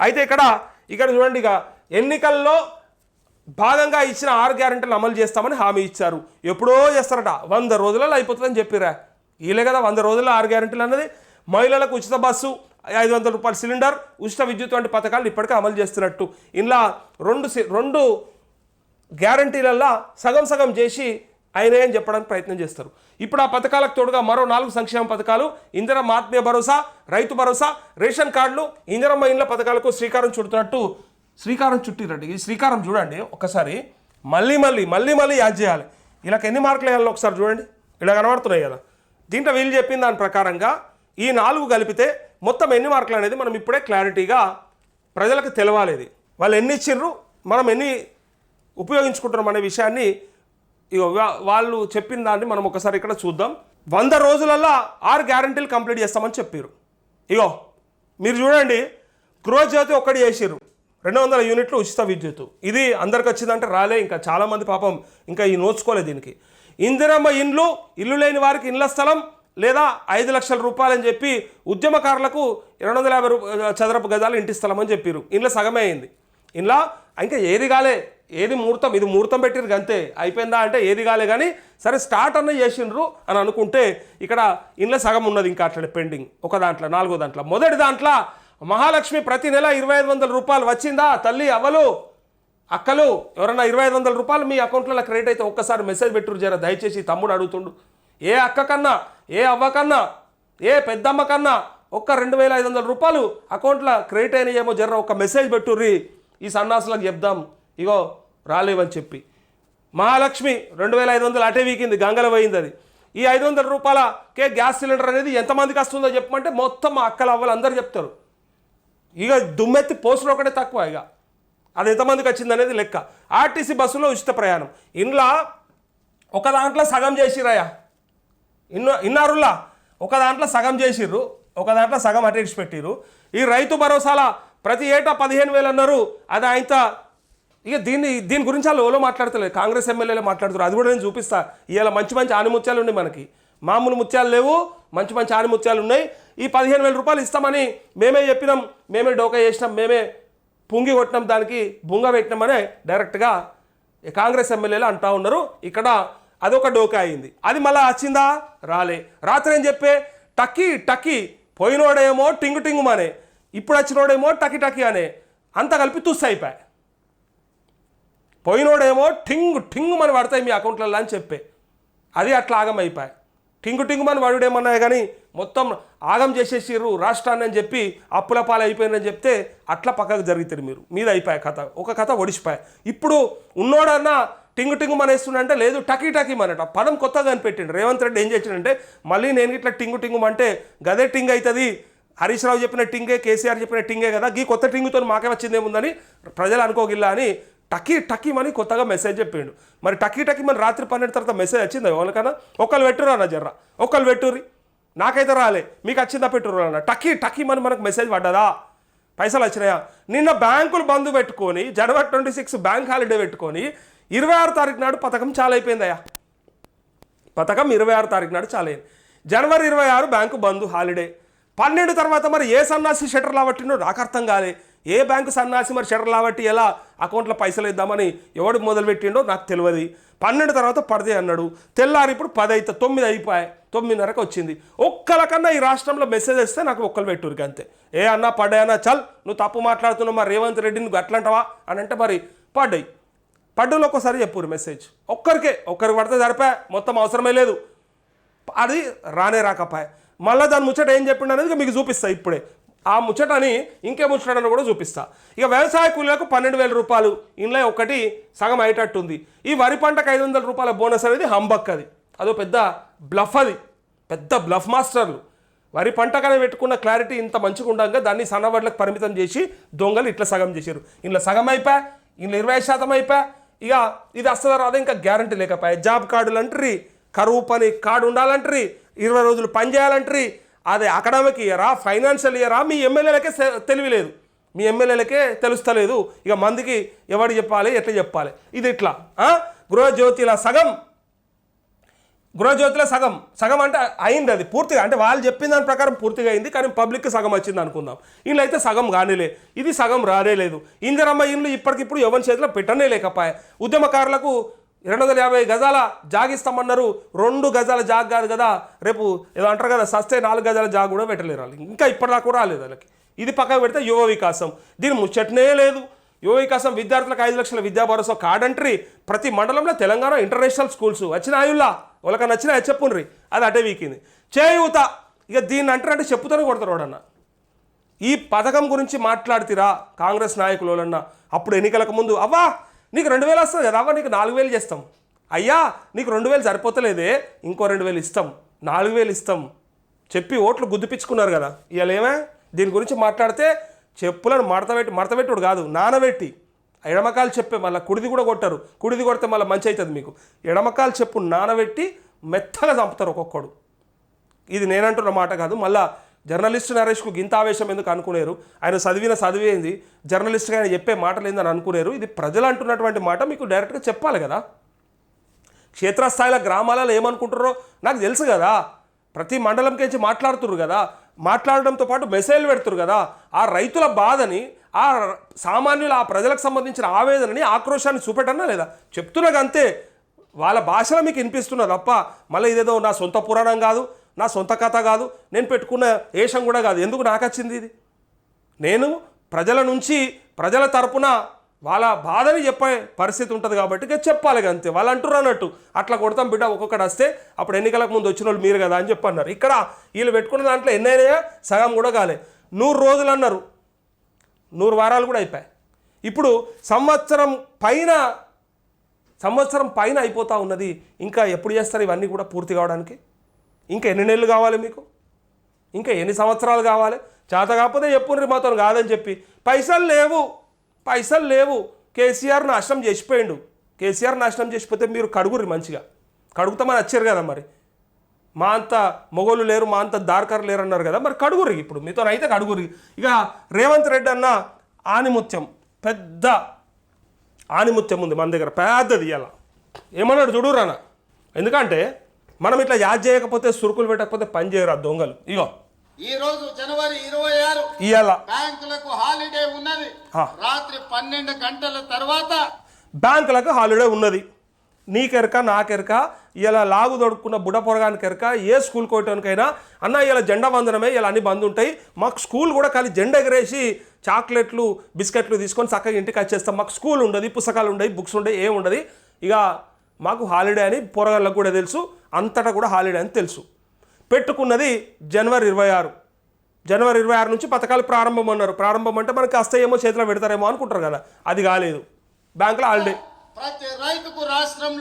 అయితే ఇక్కడ ఇక్కడ చూడండి ఇక ఎన్నికల్లో భాగంగా ఇచ్చిన ఆరు గ్యారెంటీలు అమలు చేస్తామని హామీ ఇచ్చారు. ఎప్పుడో చేస్తారట వంద రోజులలో అయిపోతుందని చెప్పిరా వీలే కదా వంద రోజుల్లో ఆరు గ్యారెంటీలు అన్నది. మహిళలకు ఉచిత బస్సు ఐదు వందల రూపాయల సిలిండర్ ఉచిత విద్యుత్ వంటి పథకాలు ఇప్పటికే అమలు చేస్తున్నట్టు. ఇలా రెండు సి- రెండు గ్యారంటీలల్లా సగం సగం చేసి ఆయనే అని చెప్పడానికి ప్రయత్నం చేస్తారు. ఇప్పుడు ఆ పథకాలకు తోడుగా మరో నాలుగు సంక్షేమ పథకాలు ఇందిరమ్మ ఆత్మీయ భరోసా రైతు భరోసా రేషన్ కార్డులు ఇందిరమ్మ ఇండ్ల పథకాలకు శ్రీకారం చుడుతున్నట్టు శ్రీకారం చుట్టిరండి. ఈ శ్రీకారం చూడండి ఒకసారి. మళ్ళీ మళ్ళీ మళ్ళీ మళ్ళీ యాడ్ చేయాలి. ఇలా ఎన్ని మార్కులు వేయాలో ఒకసారి చూడండి. ఇలా కనబడుతున్నాయి కదా. దీంట్లో వీళ్ళు చెప్పిన దాని ప్రకారంగా ఈ నాలుగు కలిపితే మొత్తం ఎన్ని మార్కులు అనేది మనం ఇప్పుడే క్లారిటీగా ప్రజలకు తెలవాలేది వాళ్ళు ఎన్ని ఇచ్చిర్రు మనం ఎన్ని ఉపయోగించుకుంటున్నాం అనే విషయాన్ని ఇగో వాళ్ళు చెప్పిన దాన్ని మనం ఒకసారి ఇక్కడ చూద్దాం. వంద రోజులల్లో ఆరు గ్యారంటీలు కంప్లీట్ చేస్తామని చెప్పారు ఇగో మీరు చూడండి గృహజ్యోతి ఒక్కటి చేసిర్రు. రెండు వందల యూనిట్లు ఉచిత విద్యుత్ ఇది అందరికి వచ్చిందంటే రాలే ఇంకా చాలామంది పాపం ఇంకా ఈ నోచుకోలేదు దీనికి. ఇందిరమ్మ ఇండ్లు ఇల్లు లేని వారికి ఇండ్ల స్థలం లేదా ఐదు లక్షల రూపాయలని చెప్పి ఉద్యమకారులకు రెండు వందల యాభై రూ చదరపు గజాలు ఇంటి స్థలం అని చెప్పారు ఇంట్లో సగమే అయింది. ఇంట్లో ఇంకా ఏది కాలే. ఏది ముహూర్తం? ఇది ముహూర్తం పెట్టిరు అంతే అయిపోయిందా అంటే ఏది కాలే కానీ సరే స్టార్ట్ అన్న చేసిండ్రు అని అనుకుంటే ఇక్కడ ఇంట్లో సగం ఉన్నది ఇంకా అట్లనే పెండింగ్. ఒక దాంట్లో నాలుగో దాంట్లో. మొదటి దాంట్లో మహాలక్ష్మి ప్రతి నెల ఇరవై ఐదు వందల రూపాయలు వచ్చిందా? తల్లి అవ్వలు అక్కలు? ఎవరన్నా ఇరవై ఐదు వందల రూపాయలు మీ అకౌంట్లో క్రెడిట్ అయితే ఒక్కసారి మెసేజ్ పెట్టురు జర. దయచేసి తమ్ముడు అడుగుతుండు. ఏ అక్క కన్నా? ఏ అవ్వ కన్నా? ఏ పెద్దమ్మ కన్నా? ఒక్క రెండు వేల ఐదు వందల రూపాయలు అకౌంట్లో క్రెడిట్ అయినాయేమో జర ఒక మెసేజ్ పెట్టుర్రి. ఈ సన్నాసులకు చెప్దాం. ఇగో రాలేవని చెప్పి. మహాలక్ష్మి రెండు వేల ఐదు వందలు అటే వీకింది గంగల పోయింది అది ఈ ఐదు వందల రూపాయలకే గ్యాస్ సిలిండర్ అనేది ఎంతమందికి వస్తుందో చెప్పమంటే మొత్తం మా అక్కల అవ్వాలి అందరూ చెప్తారు. ఇక దుమ్మెత్తి పోస్టులు ఒకటే తక్కువ ఇక అది ఎంతమందికి వచ్చింది అనేది లెక్క. ఆర్టీసీ బస్సులో ఉచిత ప్రయాణం. ఇంట్లో ఒక దాంట్లో సగం చేసిరాయా ఇన్న ఇన్నారులా ఒక దాంట్లో సగం చేసిర్రు ఒక దాంట్లో సగం అటేక్ష పెట్టిర్రు. ఈ రైతు భరోసాల ప్రతి ఏటా పదిహేను వేలు అన్నారు అది ఆయనత ఇక దీన్ని దీని గురించి వాళ్ళు ఎవరో మాట్లాడతలేదు. కాంగ్రెస్ ఎమ్మెల్యేలు మాట్లాడుతారు అది కూడా నేను చూపిస్తా. ఇవాళ మంచి మంచి ఆనిముత్యాలు ఉన్నాయి మనకి. మామూలు ముత్యాలు లేవు మంచి మంచి ఆనిముత్యాలు ఉన్నాయి. ఈ పదిహేను వేల రూపాయలు ఇస్తామని మేమే చెప్పినాం మేమే డోకా చేసినాం మేమే పుంగి కొట్టినాం దానికి బుంగ పెట్టినామనే డైరెక్ట్గా కాంగ్రెస్ ఎమ్మెల్యేలు అంటా ఉన్నారు. ఇక్కడ అదొక డోకా అయింది. అది మళ్ళీ వచ్చిందా? రాలే. రాత్రి ఏం చెప్పే? టక్కి టక్కి పోయినోడేమో టింగు టింగు అనే ఇప్పుడు వచ్చినోడేమో టకి టకి అనే. అంత కలిపి తుస్సు అయిపోయాయి. పోయినోడేమో టింగు టింగు మన పడతాయి మీ అకౌంట్లలో అని చెప్పే. అది అట్లా ఆగం అయిపోయి టింగు టింగు మన వాడుడేమన్నా కానీ మొత్తం ఆగం చేసేసిర్రు రాష్ట్రాన్ని అని చెప్పి అప్పుల పాలైపోయిందని చెప్తే అట్లా పక్కకు జరుగుతారు మీరు. మీద అయిపోయాయి కథ. ఒక కథ ఒడిసిపోయాయి ఇప్పుడు ఉన్నోడన్నా టింగు టింగు మనేస్తుండంటే లేదు టకీ టకీ మనట పదం కొత్తగా కనిపెట్టిండు రేవంత్ రెడ్డి ఏం చేసిండంటే మళ్ళీ నేను ఇట్లా టింగు టింగు అంటే గదే టింగ్ అవుతుంది హరీష్ రావు చెప్పిన టింగే కేసీఆర్ చెప్పిన టింగే కదా. గీ కొత్త టింగుతో మాకే వచ్చిందేముందని ప్రజలు అనుకోగిల్లా అని టకీ టకీ అని కొత్తగా మెసేజ్ చెప్పిండు. మరి టకీ టకీ మన రాత్రి పన్నెండు తర్వాత మెసేజ్ వచ్చిందా ఎవరికైనా? ఒకళ్ళు పెట్టురు అన్న జర్ర. ఒకళ్ళు పెట్టుర్రి. నాకైతే రాలే. మీకు వచ్చిందా పెట్టురు అన్న. టకీ టకీ అని మనకు మెసేజ్ పడ్డదా? పైసలు వచ్చినాయా? నిన్న బ్యాంకులు బంద్ పెట్టుకొని జనవరి ట్వంటీ సిక్స్ బ్యాంక్ హాలిడే పెట్టుకొని ఇరవై ఆరు తారీఖు నాడు పథకం చాలా అయిపోయిందయ్యా పథకం ఇరవై ఆరు తారీఖు నాడు చాలైంది. జనవరి ఇరవై ఆరు బ్యాంకు బంద్ హాలిడే. పన్నెండు తర్వాత మరి ఏ సన్నాసి షటర్ లావట్టిండో నాకు అర్థం కాలే. ఏ బ్యాంకు సన్నాసి మరి షటర్ లావట్టి ఎలా అకౌంట్లో పైసలు ఇద్దామని ఎవడు మొదలుపెట్టిండో నాకు తెలియదు. పన్నెండు తర్వాత పడదే అన్నాడు. తెల్లారి ఇప్పుడు పది అయితే తొమ్మిది అయిపోయాయి తొమ్మిదిన్నరకు వచ్చింది. ఒక్కలకన్నా ఈ రాష్ట్రంలో మెసేజ్ వస్తే నాకు ఒక్కరు పెట్టురికి అంతే. ఏ అన్నా పడ్డాయన్నా చల్ నువ్వు తప్పు మాట్లాడుతున్నావు మరి రేవంత్ రెడ్డి నువ్వు అట్లంటావా అని అంటే మరి పడ్డాయి. పడ్డలో ఒక్కసారి చెప్పురు మెసేజ్ ఒక్కరికే ఒక్కరికి పడితే సరిపోయా మొత్తం అవసరమే లేదు. అది రానే రాకపాయ. మళ్ళీ దాని ముచ్చట ఏం చెప్పిండు అనేది మీకు చూపిస్తా ఇప్పుడే. ఆ ముచ్చటని ఇంకే ముచ్చటను కూడా చూపిస్తా. ఇక వ్యవసాయ కూలీలకు పన్నెండు వేల రూపాయలు ఇంట్లో ఒకటి సగం అయ్యేటట్టుంది. ఈ వరి పంటకు ఐదు వందల రూపాయల బోనస్ అనేది హంబక్ అది. అదో పెద్ద బ్లఫ్ అది. పెద్ద బ్లఫ్ మాస్టర్లు. వరి పంటకనే పెట్టుకున్న క్లారిటీ ఇంత మంచిగా ఉండగా దాన్ని సన్నవడ్లకు పరిమితం చేసి దొంగలు ఇట్లా సగం చేశారు ఇంట్లో సగం అయిపోయా ఇంట్లో ఇరవై శాతం అయిపోయా ఇక ఇది వస్తుందా రాదా ఇంకా గ్యారంటీ లేకపోయా. జాబ్ కార్డులు అంటారు కరువు పని కార్డు ఉండాలంటారు ఇరవై రోజులు పని చేయాలంటారు అదే అకాడమిక్ ఇయరా ఫైనాన్షియల్ ఇయరా మీ ఎమ్మెల్యేలకే తెలియలేదు తెలివిలేదు. మీ ఎమ్మెల్యేలకే తెలుస్తలేదు. ఇక మందికి ఎవడు చెప్పాలి ఎట్లా చెప్పాలి? ఇది ఇట్లా గృహజ్యోతిల సగం. గృహజ్యోతిలో సగం. సగం అంటే అయింది అది పూర్తిగా. అంటే వాళ్ళు చెప్పిన దాని ప్రకారం పూర్తిగా అయింది కానీ పబ్లిక్కి సగం వచ్చింది అనుకుందాం. ఇండ్లు అయితే సగం కానిలే. ఇది సగం రానేలేదు. ఇందిరమ్మ ఇండ్లు ఇప్పటికిప్పుడు ఎవరి చేతిలో పెట్టనే లేకపోయా? ఉద్యమకారులకు రెండు వందల యాభై గజాల జాగిస్తామన్నారు. రెండు గజాల జాగ్ కాదు కదా. రేపు ఏదో అంటారు కదా సస్తే నాలుగు గజాల జాగ్ కూడా పెట్టలేరు వాళ్ళకి ఇంకా ఇప్పటిదాకా కూడా రాలేదు వాళ్ళకి. ఇది పక్కన పెడితే యువ వికాసం. దీని ముచ్చటనే లేదు. యువ వికాసం విద్యార్థులకు ఐదు లక్షల విద్యా భరోసా కాడంట్రీ ప్రతి మండలంలో తెలంగాణ ఇంటర్నేషనల్ స్కూల్స్. వచ్చిన ఆయుల్లా వాళ్ళకి నచ్చిన చెప్పుండ్రి. అది అటే వీకింది. చేయూత. ఇక దీన్ని అంటారంటే చెప్పుతూనే కొడతారు వాడన్న. ఈ పథకం గురించి మాట్లాడుతీరా కాంగ్రెస్ నాయకులు వాళ్ళన్న. అప్పుడు ఎన్నికలకు ముందు అవ్వా నీకు రెండు వేలు వస్తుంది కదా నీకు నాలుగు వేలు చేస్తాం. అయ్యా నీకు రెండు వేలు సరిపోతలేదే ఇంకో రెండు వేలు ఇస్తాం. నాలుగు వేలు ఇస్తాం. చెప్పి ఓట్లు గుద్దుపించుకున్నారు కదా. ఇవాళ ఏమే? దీని గురించి మాట్లాడితే చెప్పులను మడతపెట్టి మడతపెట్టుడు కాదు నానబెట్టి. ఎడమకాలు చెప్పే మళ్ళీ కుడిది కూడా కొట్టారు. కుడిది కొడితే మళ్ళీ మంచి అవుతుంది మీకు. ఎడమకాలు చెప్పు నానబెట్టి మెత్తగా చంపుతారు ఒక్కొక్కడు. ఇది నేనంటున్న మాట కాదు మళ్ళీ జర్నలిస్ట్ నరేష్కు గింత ఆవేశం ఎందుకు అనుకునేరు? ఆయన చదివిన చదివేంది జర్నలిస్ట్గా ఆయన చెప్పే మాటలు ఏందని అనుకునేరు? ఇది ప్రజలు అంటున్నటువంటి మాట మీకు డైరెక్ట్గా చెప్పాలి కదా. క్షేత్రస్థాయిలో గ్రామాలలో ఏమనుకుంటారో నాకు తెలుసు కదా. ప్రతి మండలంకేంచి మాట్లాడుతురు కదా. మాట్లాడడంతో పాటు మెసేజ్లు పెడుతురు కదా. ఆ రైతుల బాధని ఆ సామాన్యుల ఆ ప్రజలకు సంబంధించిన ఆవేదనని ఆక్రోశాన్ని చూపెట్టన్నా లేదా? చెప్తున్నది అంతే. వాళ్ళ భాషలో మీకు వినిపిస్తున్నా తప్ప మళ్ళీ ఇదేదో నా సొంత పురాణం కాదు. నా సొంత కథ కాదు నేను పెట్టుకున్న ఏషం కూడా కాదు. ఎందుకు నాకు వచ్చింది ఇది? నేను ప్రజల నుంచి ప్రజల తరపున వాళ్ళ బాధని చెప్పే పరిస్థితి ఉంటుంది కాబట్టి ఇక చెప్పాలి అంతే. వాళ్ళు అంటున్నారు అన్నట్టు. అట్లా కొడతాం బిడ్డ ఒక్కొక్కటి వస్తే అప్పుడు ఎన్నికలకు ముందు వచ్చిన వాళ్ళు మీరు కదా అని చెప్పన్నారు. ఇక్కడ వీళ్ళు పెట్టుకున్న దాంట్లో ఎన్నైనా సగం కూడా కాలే. నూరు రోజులు అన్నారు. నూరు వారాలు కూడా అయిపోయాయి. ఇప్పుడు సంవత్సరం పైన సంవత్సరం పైన అయిపోతూ ఉన్నది. ఇంకా ఎప్పుడు చేస్తారు? ఇవన్నీ కూడా పూర్తి కావడానికి ఇంకా ఎన్ని నెలలు కావాలి మీకు? ఇంకా ఎన్ని సంవత్సరాలు కావాలి? చేత కాకపోతే చెప్పుండ్రి మాతో కాదని చెప్పి. పైసలు లేవు. పైసలు లేవు. కేసీఆర్ నాశనం చేసిపోయిండు. కేసీఆర్ నాశనం చేసిపోతే మీరు కడుగుర్రి మంచిగా. కడుగుతామని వచ్చారు కదా మరి. మా అంత మొగోళ్ళు లేరు మా అంత దార్కర్ లేరు అన్నారు కదా. మరి కడుగురి ఇప్పుడు. మీతో అయితే కడుగురి ఇక రేవంత్ రెడ్డి అన్న ఆనిముత్యం. పెద్ద ఆనిముత్యం ఉంది మన దగ్గర. పెద్దది ఇలా ఏమన్నాడు చూడురానా ఎందుకంటే మనం ఇట్లా యాద్ చేయకపోతే సురుకులు పెట్టకపోతే పని చేయరు ఆ దొంగలు? ఇగో. ఈ రోజు జనవరి ఇరవై ఆరు ఇవాళ బ్యాంకులకు హాలిడే ఉన్నది. రాత్రి పన్నెండు గంటల తర్వాత బ్యాంకులకు హాలిడే ఉన్నది. నీకెరక నాకెరక ఇలా లాగు దొడుక్కున్న బుడ పొరగానికి ఎరక ఏ స్కూల్ కోయటానికైనా అన్న ఇలా జెండా వందనమే ఇలా అన్ని బంద్ ఉంటాయి. మాకు స్కూల్ కూడా ఖాళీ జెండా ఎగరేసి చాక్లెట్లు బిస్కెట్లు తీసుకొని చక్కగా ఇంటికి వచ్చేస్తాం. మాకు స్కూల్ ఉండదు పుస్తకాలు ఉండవు బుక్స్ ఉండవు ఏం ఉండదు ఇక మాకు హాలిడే అని పొరగాళ్ళకు కూడా తెలుసు. అంతటా కూడా హాలిడే అని తెలుసు. పెట్టుకున్నది జనవరి ఇరవై ఆరు. జనవరి ఇరవై ఆరు నుంచి పథకాలు ప్రారంభం అన్నారు ప్రారంభం అంటే మనకి వస్తాయేమో చేతిలో పెడతారేమో అనుకుంటారు కదా. అది కాలేదు. బ్యాంకులో హాలిడే. ప్రతి రైతుకు రాష్ట్రంలో